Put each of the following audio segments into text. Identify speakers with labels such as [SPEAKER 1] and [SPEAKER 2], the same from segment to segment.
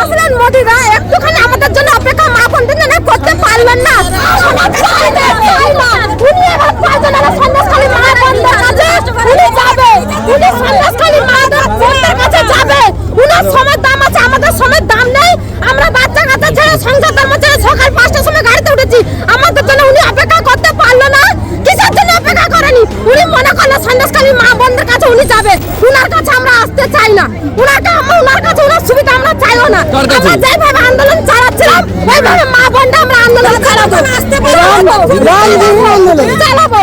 [SPEAKER 1] আসলেন মোদিরা একটুখানি আমাদের জন্য অপেক্ষা মা বোনদের জন্য করতে পারলেন না। পাঁচজন কাছে উনি যাবে। উনি সন্ন্যাসখালী মা বোনদের কাছে যাবে। উনার সময় দাম আছে, আমাদের সময় দাম নেই। আমরা বাচ্চা কাচ্চা ছেড়ে সংসার ধর্ম ছেড়ে সকাল পাঁচটার সময় গাড়িতে উঠেছি। আমাদের জন্য উনি অপেক্ষা করতে পারল না কিসের জন্য অপেক্ষা করেনি উনি মনে করল সন্ন্যাসখালী মা বোনদের কাছে উনি যাবে উনার কাছে আমরা আসতে চাই না উনাকে আমরা উনার কাছে উনার সুবিধা আমরা
[SPEAKER 2] কাছে?
[SPEAKER 1] আমরা যেভাবে আন্দোলন চালাচ্ছিলাম ওইভাবে মা বোনটা আমরা আন্দোলন চালাবো। চালাবো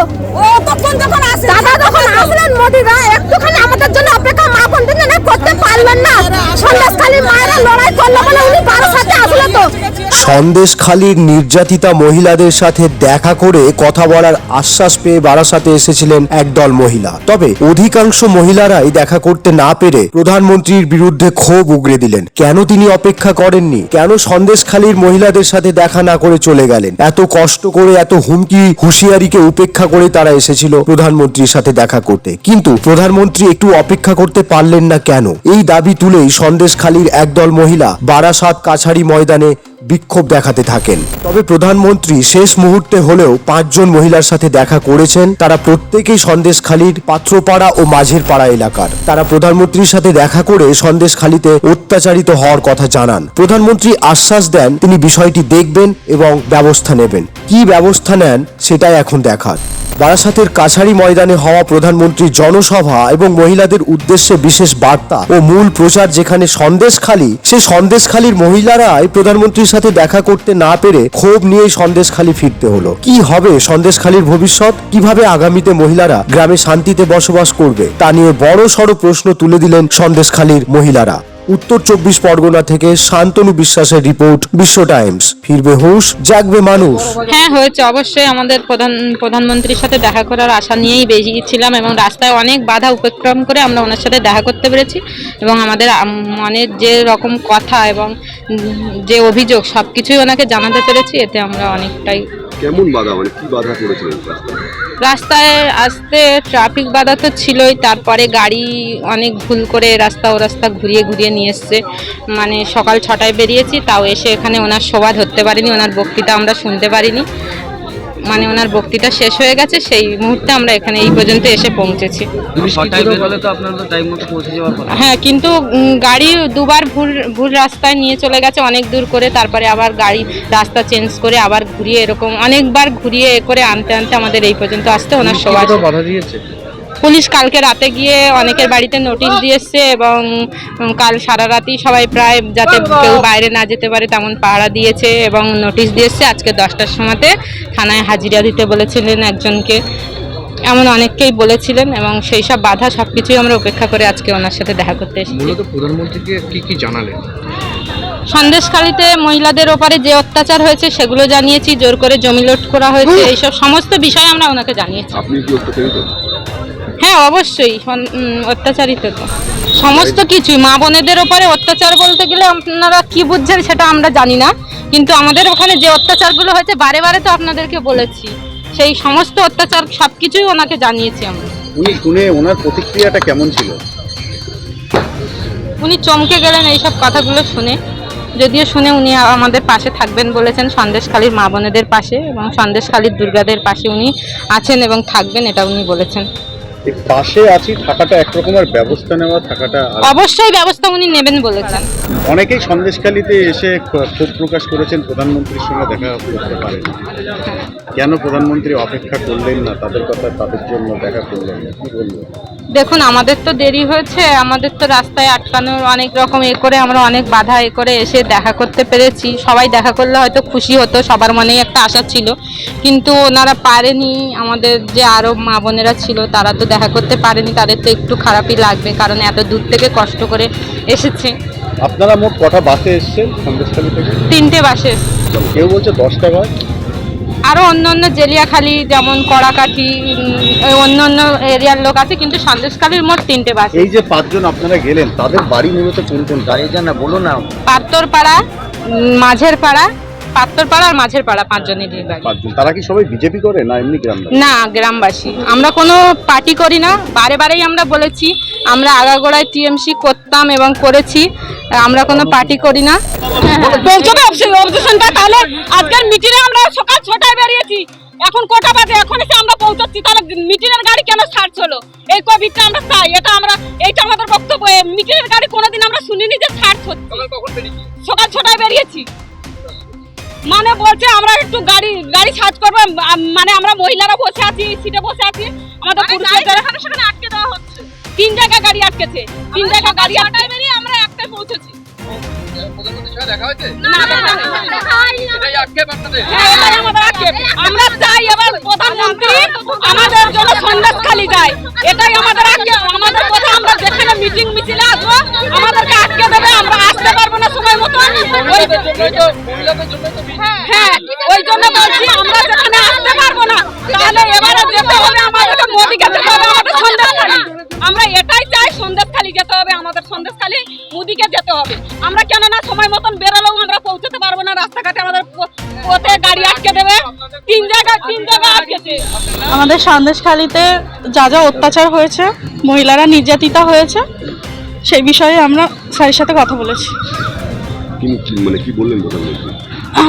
[SPEAKER 1] দাদা যখন আসলেন মোদিরা একটুখানি আমাদের জন্য অপেক্ষা মা বোনদের জন্য করতে পারলেন না। সন্ন্যাসখালী মায়েরা লড়াই করল বলে উনি বারো
[SPEAKER 3] সন্দেশখালীর নির্যাতিতা মহিলাদের সাথে দেখা করে কথা বলার আশ্বাস পেয়ে বারাসাতে এসেছিলেন একদল মহিলা। তবে অধিকাংশ মহিলারাই দেখা করতে না পেরে প্রধানমন্ত্রীর বিরুদ্ধে ক্ষোভ উগরে দিলেন। কেন তিনি অপেক্ষা করেননি? কেন সন্দেশখালীর মহিলাদের সাথে দেখা না করে চলে গেলেন? এত কষ্ট করে, এত হুমকি, হুঁশিয়ারিকে উপেক্ষা করে তারা এসেছিল প্রধানমন্ত্রীর সাথে দেখা করতে। কিন্তু প্রধানমন্ত্রী একটু অপেক্ষা করতে পারলেন না কেন? এই দাবি তুলেই সন্দেশখালীর একদল মহিলা বারাসাত কাছারি ময়দানে বিক্ষোভ দেখাতে থাকেন। তবে প্রধানমন্ত্রী শেষ মুহূর্তে হলেও পাঁচজন মহিলার সাথে দেখা করেছেন। তারা প্রত্যেকেই সন্দেশখালীর পাত্রপাড়া ও মাঝের পাড়া এলাকার। তারা প্রধানমন্ত্রীর সাথে দেখা করে সন্দেশখালীতে অত্যাচারিত হওয়ার কথা জানান। প্রধানমন্ত্রী আশ্বাস দেন, তিনি বিষয়টি দেখবেন এবং ব্যবস্থা নেবেন। কি ব্যবস্থা নেন, সেটাই এখন দেখার। বারাসাতের কাছারি ময়দানে হওয়া প্রধানমন্ত্রীর জনসভা এবং মহিলাদের উদ্দেশ্যে বিশেষ বার্তা ও মূল প্রচার যেখানে সন্দেশখালী, সে সন্দেশখালীর মহিলারাই প্রধানমন্ত্রীর সাথে দেখা করতে না পেরে ক্ষোভ নিয়েই সন্দেশখালী ফিরতে হলো। কি হবে সন্দেশখালীর ভবিষ্যৎ? কীভাবে আগামীতে মহিলারা গ্রামে শান্তিতে বসবাস করবে? তা নিয়ে বড় সড় প্রশ্ন তুলে দিলেন সন্দেশখালীর মহিলারা। উত্তর চব্বিশ পরগনা থেকে শান্তনু বিশ্বাসের রিপোর্ট বিশ্ব টাইমস। ফিরবে হুশ, জাগবে মানুষ।
[SPEAKER 4] হ্যাঁ হয়েছে অবশ্যই। আমাদের প্রধান, প্রধানমন্ত্রীর সাথে দেখা করার আশা নিয়েই বেরিয়েছিলাম এবং রাস্তায় অনেক বাধা উপক্রম করে আমরা ওনার সাথে দেখা করতে পেরেছি এবং আমাদের আম- মনের যে রকম কথা এবং যে অভিযোগ সব কিছুই ওনাকে জানাতে পেরেছি, এতে আমরা অনেকটাই
[SPEAKER 2] কেমন বাধা? মানে কি বাধা পড়েছিল রাস্তায়?
[SPEAKER 4] আসতে ট্রাফিক বাধা তো ছিলই, তারপরে গাড়ি অনেক ভুল করে রাস্তা ও রাস্তা ঘুরিয়ে ঘুরিয়ে নিয়ে এসছে। মানে সকাল ছটায় বেরিয়েছি, তাও এসে এখানে ওনার শোভা ধরতে পারিনি, ওনার বক্তৃতা আমরা শুনতে পারিনি। মানে ওনার বক্তৃতা শেষ হয়ে গেছে সেই মুহূর্তে আমরা এখানে এই পর্যন্ত এসে পৌঁছেছি।
[SPEAKER 5] ছটায় বেরোলে? তো আপনারা তো টাইম মতো পৌঁছে যাওয়ার কথা।
[SPEAKER 4] হ্যাঁ কিন্তু গাড়ি দুবার ভুল ভুল রাস্তায় নিয়ে চলে গেছে অনেক দূর করে তারপরে আবার গাড়ি রাস্তা চেঞ্জ করে আবার ঘুরিয়ে এরকম অনেকবার ঘুরিয়ে এ করে আনতে আনতে আমাদের এই পর্যন্ত আসতে ওনার সবাই
[SPEAKER 5] বাধা দিয়েছে?
[SPEAKER 4] পুলিশ কালকে রাতে গিয়ে অনেকের বাড়িতে নোটিশ দিয়েছে এবং কাল সারা রাতই সবাই প্রায় যাতে কেউ বাইরে না যেতে পারে তেমন পাহারা দিয়েছে এবং নোটিশ দিয়েছে। আজকে দশটার সময়তে থানায় হাজিরা দিতে বলেছিলেন একজনকে। এমন অনেককেই বলেছিলেন এবং সেই সব বাধা সব কিছুই আমরা উপেক্ষা করে আজকে ওনার সাথে দেখা করতে এসেছি।
[SPEAKER 5] মূলত প্রধানমন্ত্রীকে কি কি জানালেন?
[SPEAKER 4] সন্দেশখালীতে মহিলাদের ওপারে যে অত্যাচার হয়েছে সেগুলো জানিয়েছি জোর করে জমি লোট করা হয়েছে এইসব সমস্ত বিষয় আমরা ওনাকে জানিয়েছি।
[SPEAKER 2] আপনি কি
[SPEAKER 4] হ্যাঁ অবশ্যই। অত্যাচারিত তো। সমস্ত কিছুই মা বোনেদের ওপরে অত্যাচার বলতে গেলে আপনারা কি বুঝছেন সেটা আমরা জানি না। কিন্তু আমাদের ওখানে যে অত্যাচারগুলো হয়েছে বারে বারে তো আপনাদেরকে বলেছি। সেই সমস্ত অত্যাচার সব কিছুই ওনাকে জানিয়েছি আমরা।
[SPEAKER 6] উনি শুনে ওনার প্রতিক্রিয়াটা কেমন ছিল?
[SPEAKER 4] উনি চমকে গেলেন এইসব কথাগুলো শুনে। যদিও শুনে উনি আমাদের পাশে থাকবেন বলেছেন সন্দেশখালীর মা বোনেদের পাশে এবং সন্দেশখালীর দুর্গাদের পাশে উনি আছেন এবং থাকবেন এটা উনি বলেছেন।
[SPEAKER 6] পাশে আছি থাকাটা একরকমের ব্যবস্থা নেওয়া থাকাটা
[SPEAKER 4] অবশ্যই ব্যবস্থা উনি নেবেন বলেছেন।
[SPEAKER 6] অনেকেই সন্দেশখালিতে এসে ক্ষোভ প্রকাশ করেছেন প্রধানমন্ত্রীর সঙ্গে দেখা করতে পারেন। কেন প্রধানমন্ত্রী অপেক্ষা করলেন না? তাদের কথা তাদের জন্য দেখা করলেন না। কি বলব
[SPEAKER 4] দেখুন আমাদের তো দেরি হয়েছে আমাদের তো রাস্তায় আটকানোর অনেক রকম এ করে আমরা অনেক বাধা এ করে এসে দেখা করতে পেরেছি। সবাই দেখা করলে হয়তো খুশি হতো সবার মনেই একটা আশা ছিল। কিন্তু ওনারা পারেনি আমাদের যে আরও মা বোনেরা ছিল তারা তো দেখা করতে পারেনি তাদের তো একটু খারাপই লাগবে কারণ এত দূর থেকে কষ্ট করে এসেছে।
[SPEAKER 6] আপনারা মোট কটা বাসে এসছেন সন্দেশখালি থেকে?
[SPEAKER 4] তিনটে বাসে।
[SPEAKER 6] কেউ বলছে দশটা বাস?
[SPEAKER 4] আরও অন্য অন্য জেলিয়াখালি যেমন কড়াকাঠি অন্য অন্য এরিয়ার লোক আছে কিন্তু সন্দেশখালির মোট তিনটে বাস।
[SPEAKER 6] এই যে পাঁচজন আপনারা গেলেন তাদের বাড়ি মূলত কোন কোন গাড়ি
[SPEAKER 5] জানা বলো না।
[SPEAKER 4] পাত্তরপাড়া উম, মাঝের পাড়া পাত্তরপাড়া আর মাঝের পাড়া পাঁচজনেরই বাড়ি।
[SPEAKER 6] পাঁচজন। তারা কি সবাই বিজেপি করে না এমনি গ্রাম
[SPEAKER 4] না গ্রামবাসী। আমরা কোনো পার্টি করি না। বারে বারেই আমরা বলেছি আমরা আগাগোড়ায় টিএমসি করতাম এবং করেছি। আমরা কোনো পার্টি করি না।
[SPEAKER 1] পৌঁছবে অবজেশনটা তাহলে আজকের মিটিংয়ে আমরা সকাল ছটায় বেরিয়েছি। এখন কটা বাজে? এখন এসে আমরা পৌঁছাচ্ছি। তাহলে মিটিংয়ের গাড়ি কেন সার্চ হলো এই কোভিডটা আমরা চাই এটা আমরা এইটা আমাদের বক্তব্য। মিটিংয়ের গাড়ি কোনোদিন আমরা শুনিনি যে সার্চ হচ্ছে। সকাল ছটায় বেরিয়েছি। মানে বলছে আমরা একটু গাড়ি গাড়ি সার্চ করব মানে আমরা মহিলারা বসে আছি সিটে বসে আছি আমাদের পুরুষদের এখানে সেখানে আটকে দেওয়া হচ্ছে। তিন জায়গা গাড়ি আটকেছে তিন জায়গা গাড়ি আটকে বেরিয়ে আমরা একটাই পৌঁছেছি। হ্যাঁ, আমাদের আমরা চাই এবার প্রধানমন্ত্রী আমাদের জন্য সন্ন্যাসখালি যায়। এটাই আমাদের আমাদের কথা আমরা যেখানে মিটিং মিছিলে আসব আমাদেরকে আটকে দেবে আমরা আসতে পারব না সময় মতো ওই- হ্যাঁ। ওই জন্য বলছি আমরা যেখানে আসতে পারব না। তাহলে এবারে যেতে আমাদেরকে মোদিকে যেতে হবে আমাদের সন্দেশখালি আমরা এটাই চাই সন্দেশখালি যেতে হবে আমাদের সন্দেশখালি মোদিকে যেতে হবে। আমরা কেন না সময় মতন বেরোলেও আমরা পৌঁছতে পারব না রাস্তাঘাটে আমাদের পথে গাড়ি আটকে দেবে। তিন জায়গায় তিন জায়গা আটকেছে।
[SPEAKER 7] আমাদের সন্দেশখালিতে যা যা অত্যাচার হয়েছে মহিলারা নির্যাতিতা হয়েছে সেই বিষয়ে আমরা স্যারের সাথে কথা বলেছি।
[SPEAKER 2] কি মানে কি বললেন প্রধানমন্ত্রী?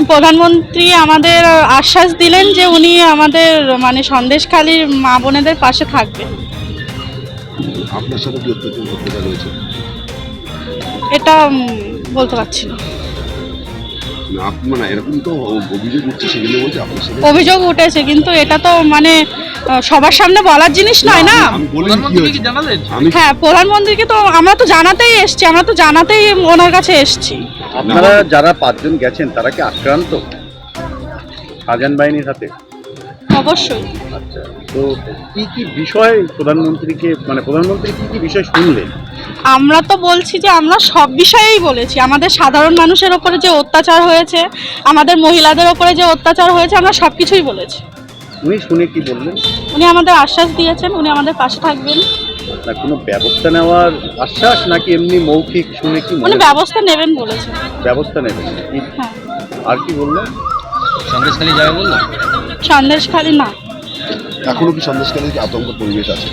[SPEAKER 7] প্রধানমন্ত্রী আমাদের আশ্বাস দিলেন যে উনি আমাদের মানে সন্দেশখালীর মা বোনেদের পাশে থাকবে
[SPEAKER 2] আপনার সাথে কি অত্যাচার হয়েছে?
[SPEAKER 7] এটা বলতে পারছি না।
[SPEAKER 2] মানে এরকম তো অভিযোগ উঠছে সেগুলো বলছে আপনার সাথে।
[SPEAKER 7] অভিযোগ উঠেছে কিন্তু এটা তো মানে সবার সামনে বলার জিনিস নয় না? হ্যাঁ প্রধানমন্ত্রীকে তো আমরা তো জানাতেই এসছি আমরা তো জানাতেই ওনার কাছে এসছি।
[SPEAKER 6] আপনারা যারা পাঁচজন গেছেন তারা কি আক্রান্ত? সাজান বাহিনীর হাতে?
[SPEAKER 7] অবশ্যই।
[SPEAKER 6] আচ্ছা তো কি কি বিষয় প্রধানমন্ত্রীকে মানে প্রধানমন্ত্রী কি কি বিষয় শুনলেন?
[SPEAKER 7] আমরা তো বলছি যে আমরা সব বিষয়েই বলেছি। আমাদের সাধারণ মানুষের ওপরে যে অত্যাচার হয়েছে আমাদের মহিলাদের ওপরে যে অত্যাচার হয়েছে আমরা সব কিছুই বলেছি।
[SPEAKER 6] উনি শুনে কি বললেন?
[SPEAKER 7] উনি আমাদের আশ্বাস দিয়েছেন উনি আমাদের পাশে থাকবেন।
[SPEAKER 6] না কোনো ব্যবস্থা নেওয়ার আশ্বাস নাকি এমনি মৌখিক শুনে কি
[SPEAKER 7] উনি ব্যবস্থা নেবেন বলেছেন।
[SPEAKER 6] ব্যবস্থা নেবেন।
[SPEAKER 7] হ্যাঁ।
[SPEAKER 6] আর কি বললেন?
[SPEAKER 5] সন্দেশখালী যাবে বলল?
[SPEAKER 7] সন্দেশখালী না।
[SPEAKER 2] এখনও কি সন্দেশকালে আতঙ্ক পরিবেশ আছে?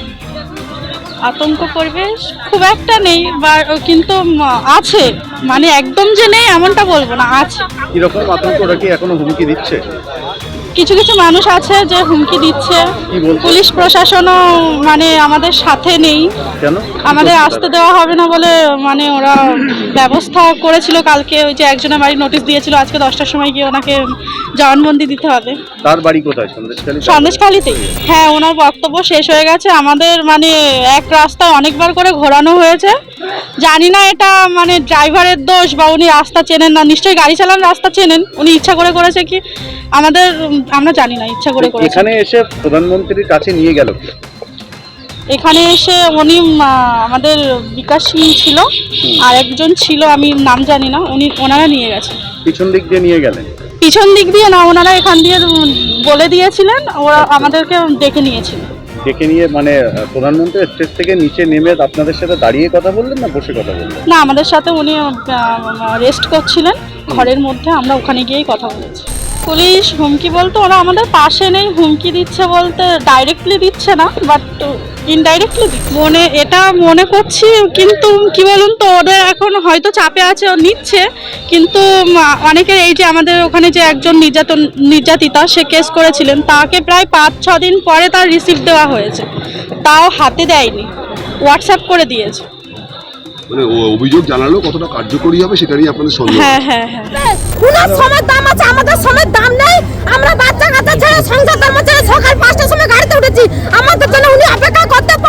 [SPEAKER 7] আতঙ্ক পরিবেশ খুব একটা নেই বা কিন্তু আছে। মানে একদম যে নেই এমনটা বলব না আছে।
[SPEAKER 6] কীরকম আতঙ্ক ওরা কি এখনও হুমকি দিচ্ছে?
[SPEAKER 7] কিছু কিছু মানুষ আছে যে হুমকি দিচ্ছে। পুলিশ প্রশাসনও মানে আমাদের সাথে নেই। আমাদের আসতে দেওয়া হবে না বলে মানে ওরা ব্যবস্থা করেছিল কালকে। ওই যে একজনের বাড়ি নোটিশ দিয়েছিল আজকে দশটার সময় গিয়ে ওনাকে জবানবন্দি দিতে হবে।
[SPEAKER 6] তার বাড়ি কোথায়? সন্দেশখালী?
[SPEAKER 7] সন্দেশখালিতেই। হ্যাঁ ওনার বক্তব্য শেষ হয়ে গেছে। আমাদের মানে এক রাস্তায় অনেকবার করে ঘোরানো হয়েছে। জানি না এটা মানে ড্রাইভারের দোষ বা উনি রাস্তা চেনেন না। নিশ্চয়ই গাড়ি চালান রাস্তা চেনেন। উনি ইচ্ছা করে করেছে কি আমাদের আমরা জানি না ইচ্ছা করে করেছে।
[SPEAKER 6] এখানে এসে প্রধানমন্ত্রীর কাছে নিয়ে গেল
[SPEAKER 7] এখানে এসে উনি আমাদের বিকাশ সিং ছিল। আর একজন ছিল আমি নাম জানি না উনি ওনারা নিয়ে গেছে।
[SPEAKER 6] পিছন দিক দিয়ে নিয়ে গেলেন?
[SPEAKER 7] পিছন দিক দিয়ে না ওনারা এখান দিয়ে বলে দিয়েছিলেন। ওরা আমাদেরকে ডেকে নিয়েছিল।
[SPEAKER 6] ডেকে নিয়ে মানে প্রধানমন্ত্রী স্টেজ থেকে নিচে নেমে আপনাদের সাথে দাঁড়িয়ে কথা বললেন না বসে কথা বললেন?
[SPEAKER 7] না, আমাদের সাথে উনি রেস্ট করছিলেন। ঘরের মধ্যে আমরা ওখানে গিয়েই কথা বলেছি। পুলিশ হুমকি বলতে ওরা আমাদের পাশে নেই, হুমকি দিচ্ছে বলতে ডাইরেক্টলি দিচ্ছে না বাট ইনডাইরেক্টলি মনে এটা মনে করছি কিন্তু কি বলুন তো ওদের এখন হয়তো চাপে আছে ও নিচ্ছে কিন্তু অনেকের এই যে আমাদের ওখানে যে একজন নির্যাতন নির্যাতিতা সে কেস করেছিলেন তাকে প্রায় পাঁচ ছ দিন পরে তার রিসিভ দেওয়া হয়েছে। তাও হাতে দেয়নি হোয়াটসঅ্যাপ করে দিয়েছে।
[SPEAKER 2] মানে অভিযোগ জানালেও কতটা কার্যকরী হবে সেটা নিয়ে আপনাদের সন্দেহ?
[SPEAKER 7] হ্যাঁ হ্যাঁ হ্যাঁ।
[SPEAKER 1] উনার সময় দাম আছে আমাদের সময় দাম নেই। আমরা বাচ্চা কাচ্চা ছেড়ে সংসার ধর্ম ছেড়ে সকাল পাঁচটার সময় গাড়িতে উঠেছি। আমাদের জন্য উনি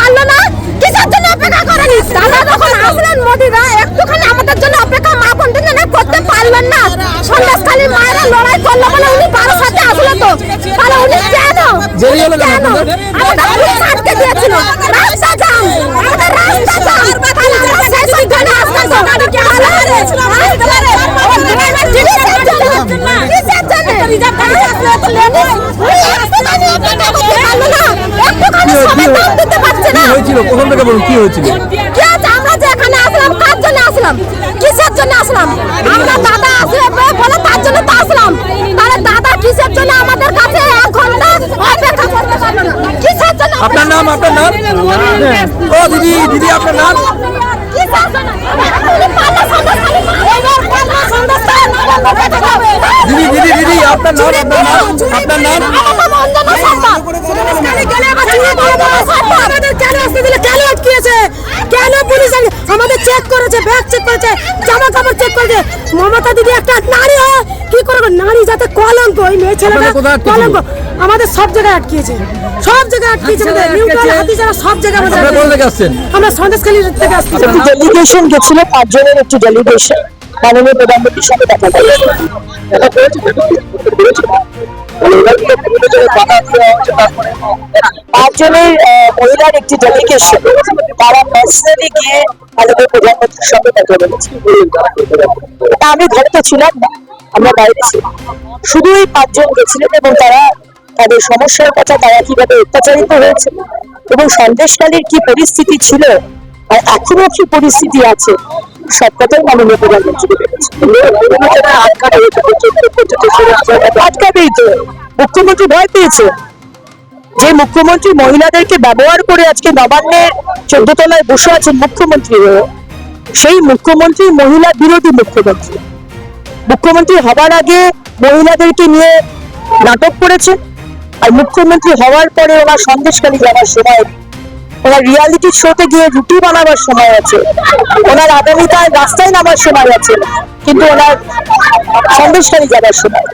[SPEAKER 1] পারল না কিসের জন্য অপেক্ষা করেনি দাদা যখন আসলেন মোদিরা একটুখানি আমাদের জন্য অপেক্ষা মা বোনদের করতে পারলেন না সন্ন্যাসকালীন মায়েরা লড়াই করল বলে উনি বারো সাথে আসলো তো তাহলে উনি কেন কেন আমাদের পুলিশ আটকে দিয়েছিল রাস্তা জাম আমাদের রাস্তা জাম সেই সিদ্ধান্তে আসতাম তো
[SPEAKER 3] হয়েছিল প্রথম থেকে বলুন কি হয়েছিল
[SPEAKER 1] আসলাম কার জন্য আসলাম কিসের জন্য আসলাম আমরা দাদা আসবে বলে তার আসলাম তাহলে দাদা কিসের জন্য আমাদের কাছে এক ঘণ্টা জন্য আপনার নাম আপনার নাম ও দিদি দিদি আপনার নাম দিদি দিদি দিদি আপনার নাম আপনার নাম আপনার নাম
[SPEAKER 8] করেছে ব্যাগ চেক করেছে জামা কাপড় চেক করেছে। মমতা দিদি একটা নারী হয় কি করব? নারী যাতে কলঙ্ক ওই মেয়ে ছেলেটা? কলঙ্ক। আমাদের সব জায়গায় আটকিয়েছে। সব জায়গায় আটকিয়েছে আমাদের
[SPEAKER 1] আটকেছে।
[SPEAKER 8] হাতিজারা সব জায়গায় আমাদের আমরা সন্দেশখালী থেকে আসছি
[SPEAKER 9] ডেলিগেশন গেছিল পাঁচজনের একটি ডেলিগেশন মাননীয় প্রধানমন্ত্রীর সঙ্গে দেখা করে পাঁচজনের মহিলার একটি ডেলিগেশন তারা পার্সোনালি গিয়ে মাননীয় প্রধানমন্ত্রীর সঙ্গে দেখা করেছে। আমি ঘরে তো ছিলাম না, আমরা বাইরে ছিলাম। শুধু এই পাঁচজন গেছিলেন এবং তারা তাদের সমস্যার কথা, তারা কীভাবে অত্যাচারিত হয়েছে এবং সন্দেশকালীর কি পরিস্থিতি ছিল আর এখনও কি পরিস্থিতি আছে? যে মুখ্যমন্ত্রী মহিলাদেরকে ব্যবহার করে আজকে নবান্নের চোদ্দ তলায় বসে আছেন মুখ্যমন্ত্রী হয়ে, সেই মুখ্যমন্ত্রী মহিলা বিরোধী মুখ্যমন্ত্রী। মুখ্যমন্ত্রী হবার আগে মহিলাদেরকে নিয়ে নাটক করেছেন, আর মুখ্যমন্ত্রী হওয়ার পরে ওনার সন্দেশকালী যাওয়ার সময়। ওনার রিয়ালিটি শোতে গিয়ে রুটি বানাবার সময় আছে। ওনার আগামীকাল রাস্তায় নামার সময় আছে। কিন্তু ওনার সন্দেশকারী যাবার সময়।